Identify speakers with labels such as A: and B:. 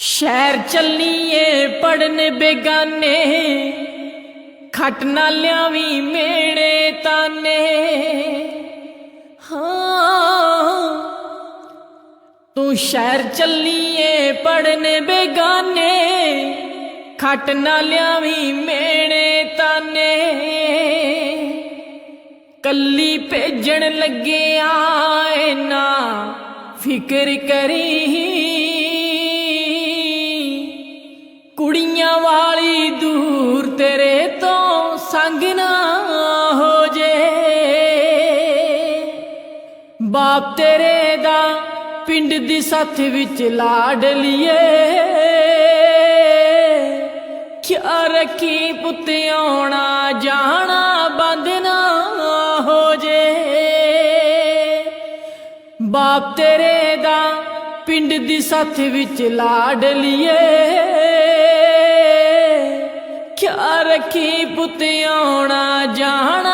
A: ਸ਼ਹਿਰ ਚੱਲੀਏ ਪੜਨ ਬੇਗਾਨੇ। ਖਟ ਨਾ ਵੀ ਮੇੜੇ ਤਾਨੇ। ਹਾਂ, ਤੂੰ ਸ਼ਹਿਰ ਚੱਲੀਏ ਪੜਨ ਬੇਗਾਨੇ। ਖਟ ਨਾ ਵੀ ਮੇੜੇ ਤਾਨੇ। ਕੱਲੀ ਭੇਜਣ ਲੱਗਿਆ ਏ ਨਾ ਫਿਕਰ ਕਰੀ। ਕੁੜੀਆਂ ਵਾਲੀ ਦੂਰ ਤੇਰੇ ਤੋਂ ਸੰਗ ਨਾ ਹੋ ਜੇ। ਬਾਪ ਤੇਰੇ ਦਾ ਪਿੰਡ ਦੀ ਸੱਥ ਵਿੱਚ ਲਾਡ ਲਿਏ। ਕਿਆ ਰੱਖੀ ਪੁੱਤ ਆਉਣਾ ਜਾਣਾ ਬੰਦ ਨਾ ਹੋ ਜੇ। ਬਾਪ ਤੇਰੇ ਦਾ ਪਿੰਡ ਦੀ ਸੱਥ ਵਿੱਚ ਲਾਡ ਲਿਏ। ਕਿਆ ਰੱਖੀ ਪੁੱਤ ਆਉਣਾ ਜਾਣਾ